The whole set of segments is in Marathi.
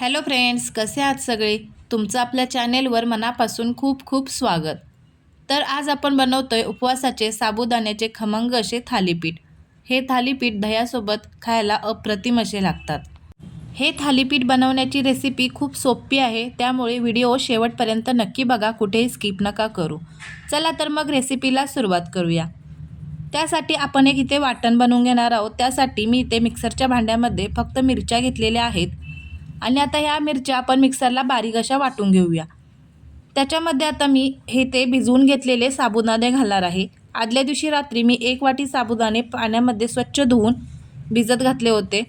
हॅलो फ्रेंड्स कसे आहात सगळे? तुमचं आपल्या चॅनेलवर मनापासून खूप खूप स्वागत. तर आज आपण बनवतो आहे उपवासाचे साबुदाण्याचे खमंग असे थालीपीठ. हे थालीपीठ दह्यासोबत खायला अप्रतिम असे लागतात. हे थालीपीठ बनवण्याची रेसिपी खूप सोपी आहे त्यामुळे व्हिडिओ शेवटपर्यंत नक्की बघा कुठेही स्किप नका करू. चला तर मग रेसिपीला सुरुवात करूया. त्यासाठी आपण एक इथे वाटण बनवून घेणार आहोत. त्यासाठी मी इथे मिक्सरच्या भांड्यामध्ये फक्त मिरच्या घेतलेल्या आहेत. आणि आता ह्या मिरच्या आपण मिक्सरला बारीक अशा वाटून घेऊया. त्याच्यामध्ये आता मी हे ते भिजवून घेतलेले साबुदाणे घालणार आहे. आदल्या दिवशी रात्री मी एक वाटी साबुदाणे पाण्यामध्ये स्वच्छ धुवून भिजत घातले होते.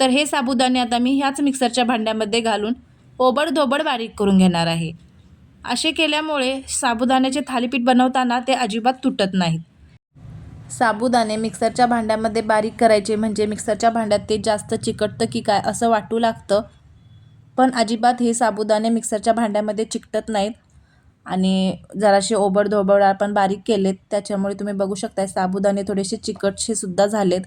तर हे साबुदाणे आता मी ह्याच मिक्सरच्या भांड्यामध्ये घालून ओबडधोबड बारीक करून घेणार आहे. असे केल्यामुळे साबुदाण्याचे थालीपीठ बनवताना ते अजिबात तुटत नाहीत. साबुदाणे मिक्सरच्या भांड्यामध्ये बारीक करायचे म्हणजे मिक्सरच्या भांड्यात ते जास्त चिकटतं की काय असं वाटू लागतं पण अजिबात हे साबुदाणे मिक्सरच्या भांड्यामध्ये चिकटत नाहीत. आणि जरासे ओबडधोबड आपण बारीक केलेत त्याच्यामुळे तुम्ही बघू शकताय साबुदाणे थोडेसे चिकटसे सुद्धा झालेत.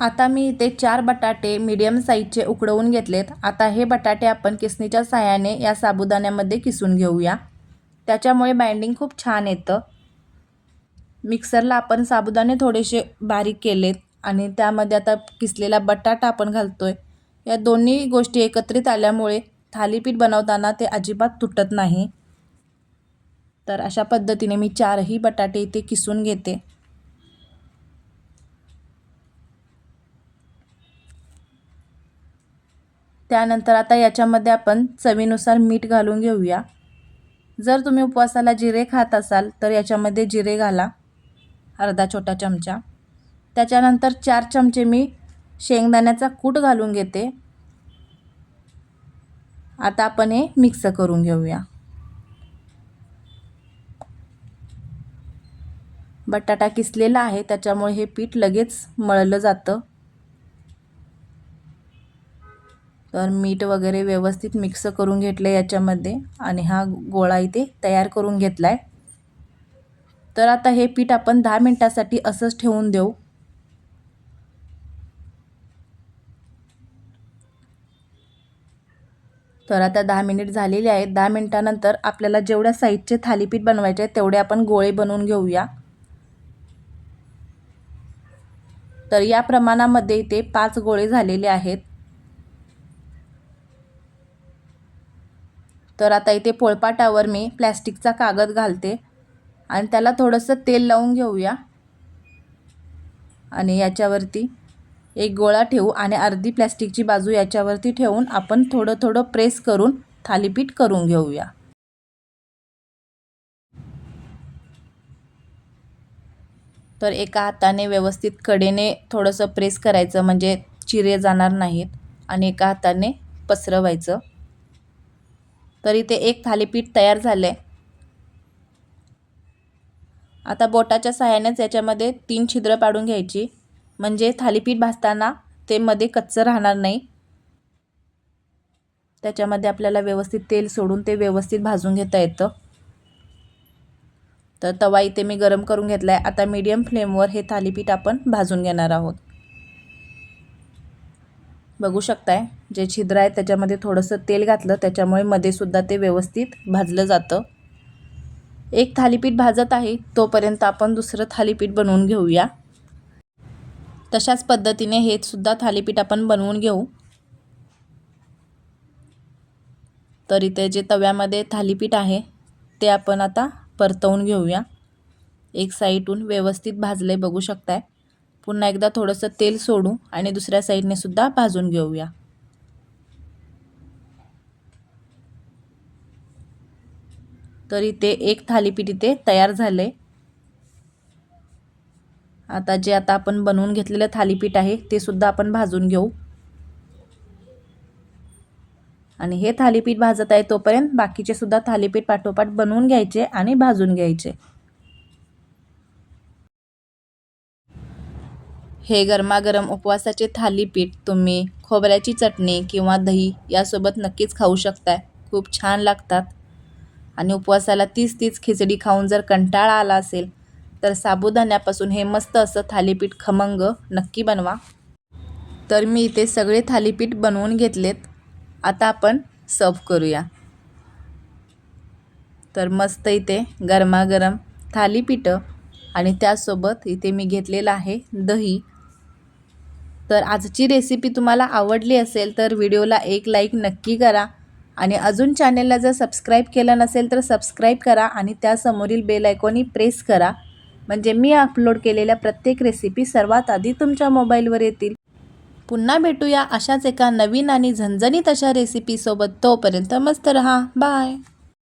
आता मी इथे चार बटाटे मीडियम साईजचे उकडवून घेतलेत. आता हे बटाटे आपण किसणीच्या साह्याने या साबुदाण्यामध्ये किसून घेऊया. त्याच्यामुळे बाइंडिंग खूप छान येतं. मिक्सरला आपण साबुदाणे थोडेसे बारीक केलेत आणि त्यामध्ये आता किसलेला बटाटा आपण घालतो आहे या दोन्ही गोष्टी एकत्रित आल्यामुळे थालीपीठ बनवताना ते अजिबात तुटत नाही. तर अशा पद्धतीने मी चारही बटाटे इथे किसून घेते. त्यानंतर आता याच्यामध्ये आपण चवीनुसार मीठ घालून घेऊया. जर तुम्ही उपवासाला जिरे खात असाल तर याच्यामध्ये जिरे घाला. अर्धा छोटा चमचा. त्याच्यानंतर चार चमचे मी शेंगदाण्याचा कूट घालून घेते. आता आपण हे मिक्स करून घेऊया. बटाटा किसलेला आहे त्याच्यामुळे हे पीठ लगेच मळलं जातं. तर मीठ वगैरे व्यवस्थित मिक्स करून घेतलं याच्यामध्ये आणि हा गोळा इथे तयार करून घेतला आहे तर आता हे पीठ आपण दहा मिनटासाठी असंच ठेवून देऊ. तर आता दहा मिनिट झालेले आहेत. दहा मिनटानंतर आपल्याला जेवढ्या साईजचे थालीपीठ बनवायचे आहेत तेवढे आपण गोळे बनवून घेऊया. तर या प्रमाणामध्ये इथे पाच गोळे झालेले आहेत. तर आता इथे पोळपाटावर मी प्लॅस्टिकचा कागद घालते आणि त्याला थोडंसं तेल लावून घेऊया. आणि याच्यावरती एक गोळा ठेवू आणि अर्धी प्लॅस्टिकची बाजू याच्यावरती ठेवून आपण थोडं थोडं प्रेस करून थालीपीठ करून घेऊया. तर एका हाताने व्यवस्थित कडेने थोडंसं प्रेस करायचं म्हणजे चिरे जाणार नाहीत आणि एका हाताने पसरवायचं. तर इथे एक थालीपीठ तयार झालं आहे आता बोटाच्या सहाय्यानेच याच्यामध्ये तीन छिद्र पाडून घ्यायची. म्हणजे थालीपीठ भाजताना ते मध्ये कच्चं राहणार नाही. त्याच्यामध्ये आपल्याला व्यवस्थित तेल सोडून ते व्यवस्थित भाजून घेता येतं. तर तवा इथे मी गरम करून घेतला आहे आता मीडियम फ्लेमवर हे थालीपीठ आपण भाजून घेणार आहोत. बघू शकताय जे छिद्र आहे त्याच्यामध्ये थोडंसं तेल घातलं त्याच्यामुळे मध्ये सुद्धा ते व्यवस्थित भाजलं जातं. एक थालीपीठ भाजत आहे तोपर्यंत आपण दुसरं थालीपीठ बनवून घेऊया. तशाच पद्धतीने हे सुद्धा थालीपीठ आपण बनवून घेऊ. तर इथे जे तव्यामध्ये थालीपीठ आहे ते आपण आता परतवून घेऊया. एक साईडहून व्यवस्थित भाजले बघू शकताय. पुन्हा एकदा थोडंसं तेल सोडू आणि दुसऱ्या साईडने सुद्धा भाजून घेऊया. तर इथे एक थालीपीठ इथे तयार झाले आता जे आता आपण बनवून घेतलेलं थालीपीठ आहे ते सुद्धा आपण भाजून घेऊ. आणि हे थालीपीठ भाजत आहे तोपर्यंत बाकीचे सुद्धा थालीपीठ पाठोपाठ बनवून घ्यायचे आणि भाजून घ्यायचे. हे गरमागरम उपवासाचे थालीपीठ तुम्ही खोबऱ्याची चटणी किंवा दही यासोबत नक्कीच खाऊ शकताय. खूप छान लागतात. आणि उपवासाला तीच तीच खिचडी खाऊन जर कंटाळा आला असेल तर साबुदाण्यापासून हे मस्त असं थालीपीठ खमंग नक्की बनवा. तर मी इथे सगळे थालीपीठ बनवून घेतलेत. आता आपण सर्व करूया. तर मस्त इथे गरमागरम थालीपीठं आणि त्यासोबत इथे मी घेतलेलं आहे दही. तर आजची रेसिपी तुम्हाला आवडली असेल तर व्हिडिओला एक लाईक नक्की करा आणि अजून चॅनेलला जर सबस्क्राईब केलं नसेल तर सबस्क्राईब करा आणि त्यासमोरील बेल आयकॉनी प्रेस करा. म्हणजे मी अपलोड केलेल्या प्रत्येक रेसिपी सर्वात आधी तुमच्या मोबाईलवर येतील. पुन्हा भेटूया अशाच एका नवीन आणि झणझणीत अशा रेसिपीसोबत तोपर्यंत मस्त रहा. बाय